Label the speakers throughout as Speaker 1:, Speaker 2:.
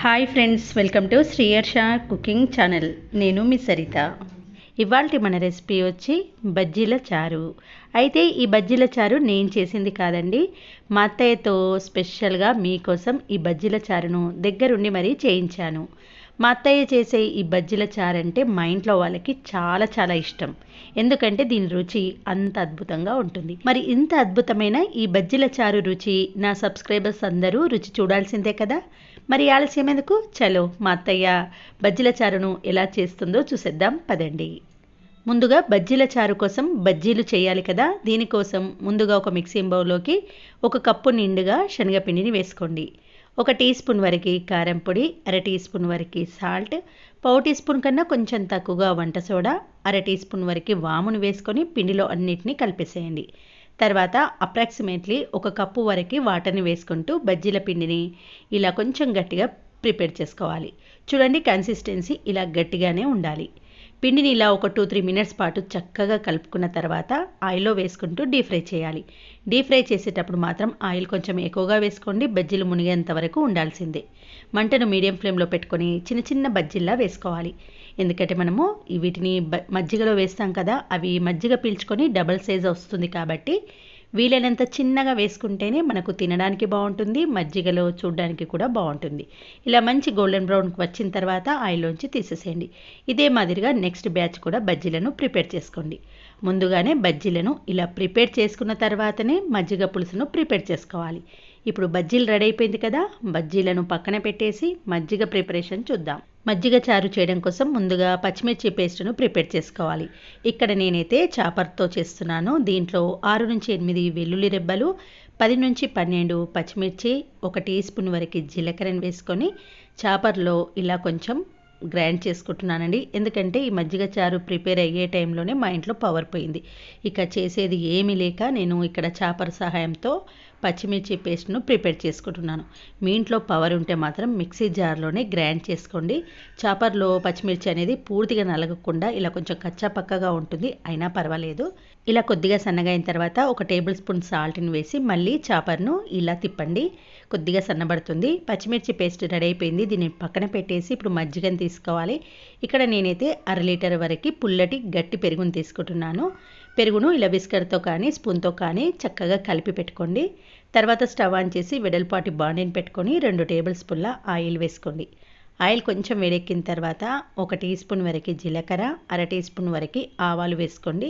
Speaker 1: Hi friends welcome to Sriyarsha cooking channel నేను మీ సరిత. ఇవాళ మన రెసిపీ వచ్చి బజ్జీల చారు. అయితే ఈ బజ్జీల చారు నేను చేసింది కాదండి. మా అత్తయ్యతో స్పెషల్గా మీకోసం ఈ బజ్జీల చారును దగ్గరుండి మరీ చేయించాను. మా అత్తయ్య చేసే ఈ బజ్జీల చారు అంటే మా ఇంట్లో వాళ్ళకి చాలా చాలా ఇష్టం. ఎందుకంటే దీని రుచి అంత అద్భుతంగా ఉంటుంది. మరి ఇంత అద్భుతమైన ఈ బజ్జీల చారు రుచి నా సబ్స్క్రైబర్స్ అందరూ రుచి చూడాల్సిందే కదా? మరి ఆలస్యం ఎందుకు? చలో మా అత్తయ్య బజ్జీల చారును ఎలా చేస్తుందో చూసేద్దాం పదండి. ముందుగా బజ్జీల చారు కోసం బజ్జీలు చేయాలి కదా దీనికోసం ముందుగా ఒక మిక్సింగ్ బౌల్లోకి ఒక కప్పు నిండుగా శనగపిండిని వేసుకోండి. ఒక టీ స్పూన్ వరకు కారం పొడి అర టీ స్పూన్ వరకు సాల్ట్ పావు టీ స్పూన్ కన్నా కొంచెం తక్కువగా వంట సోడా అర టీ స్పూన్ వరకు వామును వేసుకొని పిండిలో అన్నిటినీ కలిపేసేయండి. తర్వాత అప్రాక్సిమేట్లీ ఒక కప్పు వరకు వాటర్ని వేసుకుంటూ బజ్జీల పిండిని ఇలా కొంచెం గట్టిగా ప్రిపేర్ చేసుకోవాలి. చూడండి కన్సిస్టెన్సీ ఇలా గట్టిగానే ఉండాలి. పిండిని ఇలా ఒక టూ త్రీ మినిట్స్ పాటు చక్కగా కలుపుకున్న తర్వాత ఆయిల్లో వేసుకుంటూ డీప్ ఫ్రై చేయాలి. డీప్ ఫ్రై చేసేటప్పుడు మాత్రం ఆయిల్ కొంచెం ఎక్కువగా వేసుకోండి. బజ్జీలు మునిగేంత వరకు ఉండాల్సిందే. మంటను మీడియం ఫ్లేమ్లో పెట్టుకొని చిన్న చిన్న బజ్జీల్లా వేసుకోవాలి. ఎందుకంటే మనము వీటిని మజ్జిగలో వేస్తాం కదా అవి మజ్జిగ పీల్చుకొని డబల్ సైజ్ వస్తుంది కాబట్టి వీలైనంత చిన్నగా వేసుకుంటేనే మనకు తినడానికి బాగుంటుంది మజ్జిగలో చూడడానికి కూడా బాగుంటుంది. ఇలా మంచి గోల్డెన్ బ్రౌన్కి వచ్చిన తర్వాత ఆయిల్లోంచి తీసేసేయండి. ఇదే మాదిరిగా నెక్స్ట్ బ్యాచ్ కూడా బజ్జీలను ప్రిపేర్ చేసుకోండి. ముందుగానే బజ్జీలను ఇలా ప్రిపేర్ చేసుకున్న తర్వాతనే మజ్జిగ పులుసును ప్రిపేర్ చేసుకోవాలి. ఇప్పుడు బజ్జీలు రెడీ అయిపోయింది కదా బజ్జీలను పక్కన పెట్టేసి మజ్జిగ ప్రిపరేషన్ చూద్దాం. మజ్జిగ చారు చేయడం కోసం ముందుగా పచ్చిమిర్చి పేస్ట్ను ప్రిపేర్ చేసుకోవాలి. ఇక్కడ నేనైతే చాపర్తో చేస్తున్నాను. దీంట్లో ఆరు నుంచి ఎనిమిది వెల్లుల్లి రెబ్బలు పది నుంచి పన్నెండు పచ్చిమిర్చి ఒక టీ స్పూన్ వరకు జీలకర్రను వేసుకొని చాపర్లో ఇలా కొంచెం గ్రైండ్ చేసుకుంటున్నానండి. ఎందుకంటే ఈ మజ్జిగ చారు ప్రిపేర్ అయ్యే టైంలోనే మా ఇంట్లో పవర్ పోయింది. ఇక చేసేది ఏమీ లేక నేను ఇక్కడ చాపర్ సహాయంతో పచ్చిమిర్చి పేస్ట్ను ప్రిపేర్ చేసుకుంటున్నాను. మీ ఇంట్లో పవర్ ఉంటే మాత్రం మిక్సీ జార్లోనే గ్రైండ్ చేసుకోండి. చాపర్లో పచ్చిమిర్చి అనేది పూర్తిగా నలగకుండా ఇలా కొంచెం కచ్చా పక్కగా ఉంటుంది అయినా పర్వాలేదు. ఇలా కొద్దిగా సన్నగా అయిన తర్వాత ఒక టేబుల్ స్పూన్ సాల్ట్ని వేసి మళ్ళీ చాపర్ను ఇలా తిప్పండి. కొద్దిగా సన్నబడుతుంది. పచ్చిమిర్చి పేస్ట్ రెడీ అయిపోయింది. దీన్ని పక్కన పెట్టేసి ఇప్పుడు మజ్జిగని తీసుకోవాలి. ఇక్కడ నేనైతే అర లీటర్ వరకు పుల్లటి గట్టి పెరుగును తీసుకుంటున్నాను. పెరుగును ఇలా విస్కర్తో కానీ స్పూన్తో కానీ చక్కగా కలిపి పెట్టుకోండి. తర్వాత స్టవ్ ఆన్ చేసి వెడల్పాటి బాండిని పెట్టుకొని రెండు టేబుల్ స్పూన్ల ఆయిల్ వేసుకోండి. ఆయిల్ కొంచెం వేడెక్కిన తర్వాత ఒక టీ స్పూన్ వరకు జీలకర్ర అర టీ స్పూన్ వరకు ఆవాలు వేసుకోండి.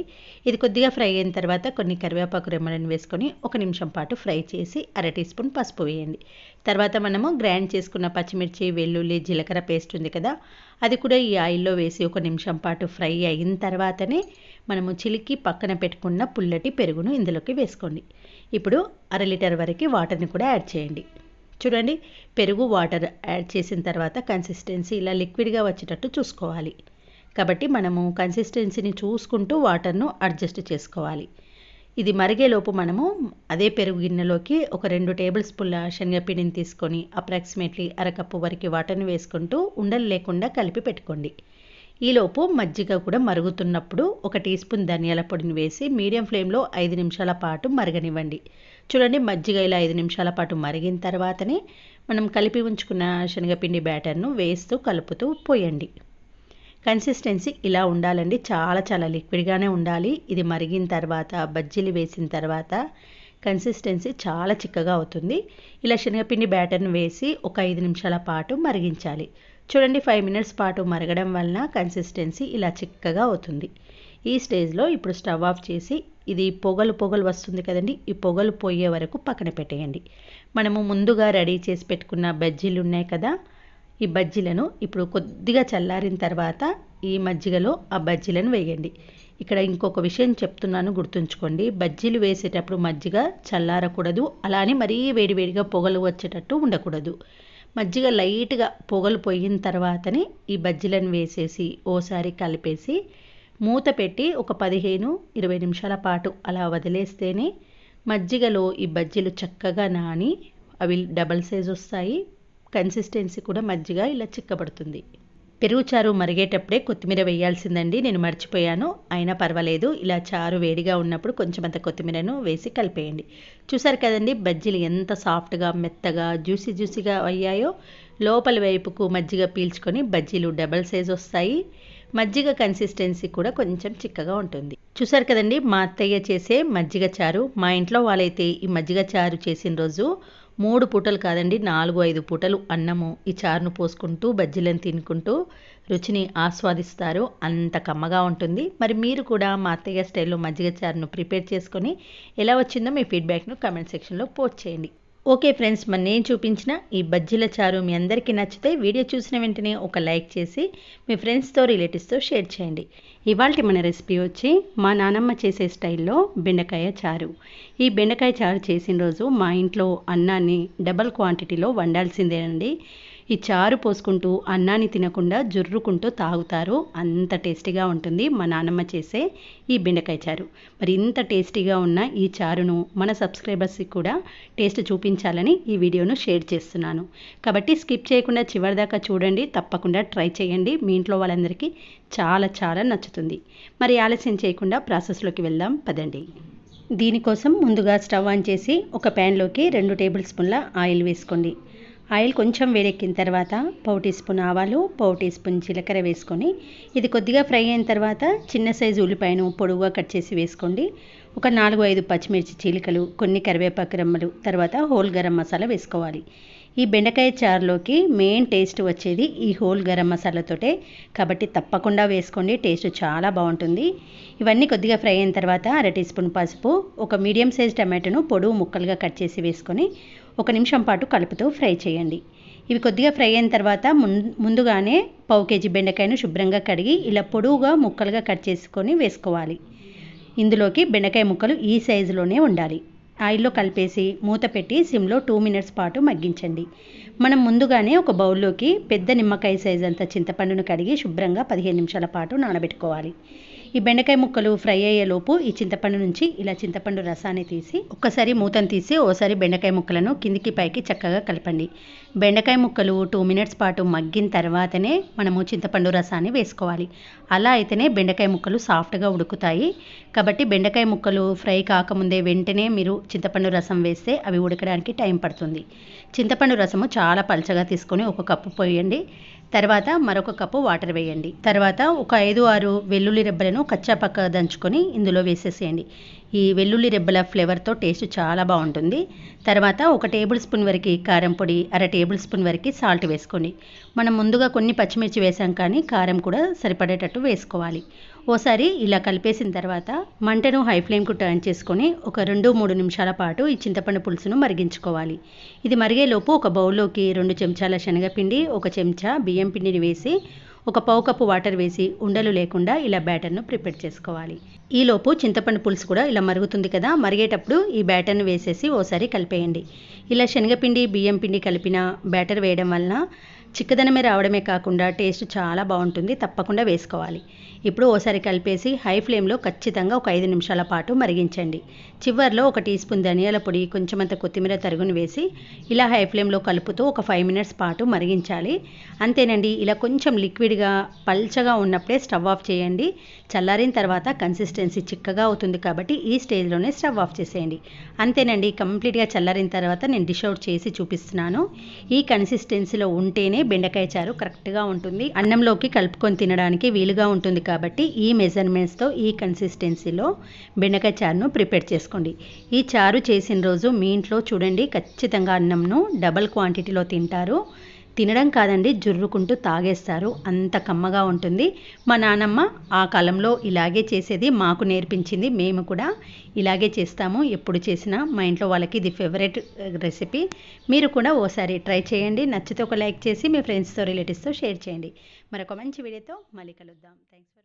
Speaker 1: ఇది కొద్దిగా ఫ్రై అయిన తర్వాత కొన్ని కరివేపాకు రెమ్మలను వేసుకొని ఒక నిమిషం పాటు ఫ్రై చేసి అర టీ స్పూన్ పసుపు వేయండి. తర్వాత మనము గ్రైండ్ చేసుకున్న పచ్చిమిర్చి వెల్లుల్లి జీలకర్ర పేస్ట్ ఉంది కదా అది కూడా ఈ ఆయిల్లో వేసి ఒక నిమిషం పాటు ఫ్రై అయిన తర్వాతనే మనము చిలికి పక్కన పెట్టుకున్న పుల్లటి పెరుగును ఇందులోకి వేసుకోండి. ఇప్పుడు అర లీటర్ వరకు వాటర్ని కూడా యాడ్ చేయండి. చూడండి పెరుగు వాటర్ యాడ్ చేసిన తర్వాత కన్సిస్టెన్సీ ఇలా లిక్విడ్గా వచ్చేటట్టు చూసుకోవాలి. కాబట్టి మనము కన్సిస్టెన్సీని చూసుకుంటూ వాటర్ను అడ్జస్ట్ చేసుకోవాలి. ఇది మరిగేలోపు మనము అదే పెరుగు గిన్నెలోకి ఒక రెండు టేబుల్ స్పూన్ల శనగపిండిని తీసుకొని అప్రాక్సిమేట్లీ అరకప్పు వరకు వాటర్ని వేసుకుంటూ ఉండలు లేకుండా కలిపి పెట్టుకోండి. ఈలోపు మజ్జిగ కూడా మరుగుతున్నప్పుడు ఒక టీ స్పూన్ ధనియాల పొడిని వేసి మీడియం ఫ్లేమ్లో ఐదు నిమిషాల పాటు మరగనివ్వండి. చూడండి మజ్జిగ ఇలా ఐదు నిమిషాల పాటు మరిగిన తర్వాతనే మనం కలిపి ఉంచుకున్న శనగపిండి బ్యాటర్ను వేస్తూ కలుపుతూ పోయండి. కన్సిస్టెన్సీ ఇలా ఉండాలండి. చాలా చాలా లిక్విడ్గానే ఉండాలి. ఇది మరిగిన తర్వాత బజ్జీలు వేసిన తర్వాత కన్సిస్టెన్సీ చాలా చిక్కగా అవుతుంది. ఇలా శనగపిండి బ్యాటర్ను వేసి ఒక ఐదు నిమిషాల పాటు మరిగించాలి. చూడండి ఫైవ్ మినిట్స్ పాటు మరగడం వలన కన్సిస్టెన్సీ ఇలా చిక్కగా అవుతుంది. ఈ స్టేజ్లో ఇప్పుడు స్టవ్ ఆఫ్ చేసి ఇది పొగలు పొగలు వస్తుంది కదండి. ఈ పొగలు పోయే వరకు పక్కన పెట్టేయండి. మనము ముందుగా రెడీ చేసి పెట్టుకున్న బజ్జీలు ఉన్నాయి కదా. ఈ బజ్జీలను ఇప్పుడు కొద్దిగా చల్లారిన తర్వాత ఈ మజ్జిగలో ఆ బజ్జీలను వేయండి. ఇక్కడ ఇంకొక విషయం చెప్తున్నాను గుర్తుంచుకోండి. బజ్జీలు వేసేటప్పుడు మజ్జిగ చల్లారకూడదు. అలానే మరీ వేడివేడిగా పొగలు వచ్చేటట్టు ఉండకూడదు. మజ్జిగ లైట్గా పొగలు పోయిన తర్వాతనే ఈ బజ్జీలను వేసేసి ఓసారి కలిపేసి మూత పెట్టి ఒక పదిహేను ఇరవై నిమిషాల పాటు అలా వదిలేస్తేనే మజ్జిగలో ఈ బజ్జీలు చక్కగా నాని అవి డబల్ సైజ్ వస్తాయి. కన్సిస్టెన్సీ కూడా మజ్జిగ ఇలా చిక్కబడుతుంది. పెరుగు చారు మరిగేటప్పుడే కొత్తిమీర వేయాల్సిందండి. నేను మర్చిపోయాను. అయినా పర్వాలేదు. ఇలా చారు వేడిగా ఉన్నప్పుడు కొంచెం అంత కొత్తిమీరను వేసి కలిపేయండి. చూసారు కదండి బజ్జీలు ఎంత సాఫ్ట్గా మెత్తగా జ్యూసీ జ్యూసీగా అయ్యాయో. లోపల వైపుకు మజ్జిగ పీల్చుకొని బజ్జీలు డబల్ సైజ్ వస్తాయి. మజ్జిగ కన్సిస్టెన్సీ కూడా కొంచెం చిక్కగా ఉంటుంది. చూసారు కదండి మా అత్తయ్య చేసే మజ్జిగ చారు. మా ఇంట్లో వాళ్ళైతే ఈ మజ్జిగ చారు చేసిన రోజు మూడు పూటలు కాదండి నాలుగు ఐదు పూటలు అన్నము ఈ చారును పోసుకుంటూ బజ్జీలను తినుకుంటూ రుచిని ఆస్వాదిస్తారు. అంత కమ్మగా ఉంటుంది. మరి మీరు కూడా మా అత్తయ్య స్టైల్లో మజ్జిగ చారును ప్రిపేర్ చేసుకొని ఎలా వచ్చిందో మీ ఫీడ్బ్యాక్ను కమెంట్ సెక్షన్లో పోస్ట్ చేయండి. ఓకే ఫ్రెండ్స్ మరి నేను చూపించిన ఈ బజ్జీల చారు మీ అందరికీ నచ్చితే వీడియో చూసిన వెంటనే ఒక లైక్ చేసి మీ ఫ్రెండ్స్తో రిలేటివ్స్తో షేర్ చేయండి. ఇవాళ మన రెసిపీ వచ్చి మా నానమ్మ చేసే స్టైల్లో బెండకాయ చారు. ఈ బెండకాయ చారు చేసిన రోజు మా ఇంట్లో అన్నాన్ని డబల్ క్వాంటిటీలో వండాల్సిందేనండి. ఈ చారు పోసుకుంటూ అన్నాన్ని తినకుండా జుర్రుకుంటూ తాగుతారు. అంత టేస్టీగా ఉంటుంది మా నాన్నమ్మ చేసే ఈ బెండకాయ చారు. మరి ఇంత టేస్టీగా ఉన్న ఈ చారును మన సబ్స్క్రైబర్స్కి కూడా టేస్ట్ చూపించాలని ఈ వీడియోను షేర్ చేస్తున్నాను. కాబట్టి స్కిప్ చేయకుండా చివరిదాకా చూడండి తప్పకుండా ట్రై చేయండి. మీ ఇంట్లో వాళ్ళందరికీ చాలా చాలా నచ్చుతుంది. మరి ఆలస్యం చేయకుండా ప్రాసెస్లోకి వెళ్దాం పదండి. దీనికోసం ముందుగా స్టవ్ ఆన్ చేసి ఒక ప్యాన్లోకి రెండు టేబుల్ స్పూన్ల ఆయిల్ వేసుకోండి. ఆయిల్ కొంచెం వేడెక్కిన తర్వాత పావు టీ స్పూన్ ఆవాలు పావు టీ స్పూన్ జీలకర్ర వేసుకొని ఇది కొద్దిగా ఫ్రై అయిన తర్వాత చిన్న సైజు ఉల్లిపాయను పొడుగుగా కట్ చేసి వేసుకోండి. ఒక నాలుగు ఐదు పచ్చిమిర్చి చీలికలు కొన్ని కరివేపాకు రెమ్మలు తర్వాత హోల్ గరం మసాలా వేసుకోవాలి. ఈ బెండకాయ చారులోకి మెయిన్ టేస్ట్ వచ్చేది ఈ హోల్ గరం మసాలాతోటే కాబట్టి తప్పకుండా వేసుకోండి టేస్ట్ చాలా బాగుంటుంది. ఇవన్నీ కొద్దిగా ఫ్రై అయిన తర్వాత అర టీ స్పూన్ పసుపు ఒక మీడియం సైజ్ టమాటోను పొడువు ముక్కలుగా కట్ చేసి వేసుకొని ఒక నిమిషం పాటు కలుపుతూ ఫ్రై చేయండి. ఇవి కొద్దిగా ఫ్రై అయిన తర్వాత ముందుగానే పావు కేజీ బెండకాయను శుభ్రంగా కడిగి ఇలా పొడువుగా ముక్కలుగా కట్ చేసుకొని వేసుకోవాలి. ఇందులోకి బెండకాయ ముక్కలు ఈ సైజులోనే ఉండాలి. ఆయిల్లో కలిపేసి మూత పెట్టి సిమ్లో టూ మినిట్స్ పాటు మగ్గించండి. మనం ముందుగానే ఒక బౌల్లోకి పెద్ద నిమ్మకాయ సైజ్ అంత చింతపండును కడిగి శుభ్రంగా పదిహేను నిమిషాల పాటు నానబెట్టుకోవాలి. ఈ బెండకాయ ముక్కలు ఫ్రై అయ్యేలోపు ఈ చింతపండు నుంచి ఇలా చింతపండు రసాన్ని తీసి ఒక్కసారి మూతను తీసి ఓసారి బెండకాయ ముక్కలను కిందికి పైకి చక్కగా కలపండి. బెండకాయ ముక్కలు టూ మినిట్స్ పాటు మగ్గిన తర్వాతనే మనము చింతపండు రసాన్ని వేసుకోవాలి. అలా అయితేనే బెండకాయ ముక్కలు సాఫ్ట్గా ఉడుకుతాయి. కాబట్టి బెండకాయ ముక్కలు ఫ్రై కాకముందే వెంటనే మీరు చింతపండు రసం వేస్తే అవి ఉడకడానికి టైం పడుతుంది. చింతపండు రసము చాలా పలచగా తీసుకొని ఒక కప్పు పోయండి. తర్వాత మరొక కప్పు వాటర్ వేయండి. తర్వాత ఒక ఐదు ఆరు వెల్లుల్లి రెబ్బలను కచ్చాపక్క దంచుకొని ఇందులో వేసేసేయండి. ఈ వెల్లుల్లి రెబ్బల ఫ్లేవర్తో టేస్ట్ చాలా బాగుంటుంది. తర్వాత ఒక టేబుల్ స్పూన్ వరకు కారం పొడి అర టేబుల్ స్పూన్ వరకు సాల్ట్ వేసుకోండి. మనం ముందుగా కొన్ని పచ్చిమిర్చి వేసాం కానీ కారం కూడా సరిపడేటట్టు వేసుకోవాలి. ఓసారి ఇలా కలిపేసిన తర్వాత మంటను హై ఫ్లేమ్కు టర్న్ చేసుకొని ఒక రెండు మూడు నిమిషాల పాటు ఈ చింతపండు పులుసును మరిగించుకోవాలి. ఇది మరిగేలోపు ఒక బౌల్లోకి రెండు చెంచాల శనగపిండి ఒక చెంచా బియ్యం పిండిని వేసి ఒక పావు కప్పు వాటర్ వేసి ఉండలు లేకుండా ఇలా బ్యాటర్ను ప్రిపేర్ చేసుకోవాలి. ఈలోపు చింతపండు పులుసు కూడా ఇలా మరుగుతుంది కదా మరిగేటప్పుడు ఈ బ్యాటర్ను వేసేసి ఓసారి కలిపేయండి. ఇలా శనగపిండి బియ్యం పిండి కలిపిన బ్యాటర్ వేయడం వలన చిక్కదనమే రావడమే కాకుండా టేస్ట్ చాలా బాగుంటుంది తప్పకుండా వేసుకోవాలి. ఇప్పుడు ఓసారి కలిపేసి హై ఫ్లేమ్లో ఖచ్చితంగా ఒక ఐదు నిమిషాల పాటు మరిగించండి. చివరిలో ఒక టీ స్పూన్ ధనియాల పొడి కొంచెమంత కొత్తిమీర తరుగును వేసి ఇలా హై ఫ్లేమ్లో కలుపుతూ ఒక ఫైవ్ మినిట్స్ పాటు మరిగించాలి. అంతేనండి ఇలా కొంచెం లిక్విడ్గా పల్చగా ఉన్నప్పుడే స్టవ్ ఆఫ్ చేయండి. చల్లారిన తర్వాత కన్సిస్టెన్సీ చిక్కగా అవుతుంది కాబట్టి ఈ స్టేజ్లోనే స్టవ్ ఆఫ్ చేసేయండి. అంతేనండి కంప్లీట్గా చల్లారిన తర్వాత నేను డిష్ అవుట్ చేసి చూపిస్తున్నాను. ఈ కన్సిస్టెన్సీలో ఉంటేనే బెండకాయ చారు కరెక్ట్గా ఉంటుంది. అన్నంలోకి కలుపుకొని తినడానికి వీలుగా ఉంటుంది కాబట్టి ఈ మెజర్మెంట్స్తో ఈ కన్సిస్టెన్సీలో బెండకాయ చారును ప్రిపేర్ చేసుకోండి. ఈ చారు చేసిన రోజు మీ ఇంట్లో చూడండి ఖచ్చితంగా అన్నంను డబల్ క్వాంటిటీలో తింటారు. తినడం కాదండి జుర్రుకుంటూ తాగేస్తారు. అంత కమ్మగా ఉంటుంది. మా నానమ్మ ఆ కాలంలో ఇలాగే చేసేది మాకు నేర్పించింది. మేము కూడా ఇలాగే చేస్తాము. ఎప్పుడు చేసినా మా ఇంట్లో వాళ్ళకి ఇది ఫేవరెట్ రెసిపీ. మీరు కూడా ఓసారి ట్రై చేయండి. నచ్చితే ఒక లైక్ చేసి మీ ఫ్రెండ్స్తో రిలేటివ్స్తో షేర్ చేయండి. మరొక మంచి వీడియోతో మళ్ళీ కలుద్దాం. థ్యాంక్స్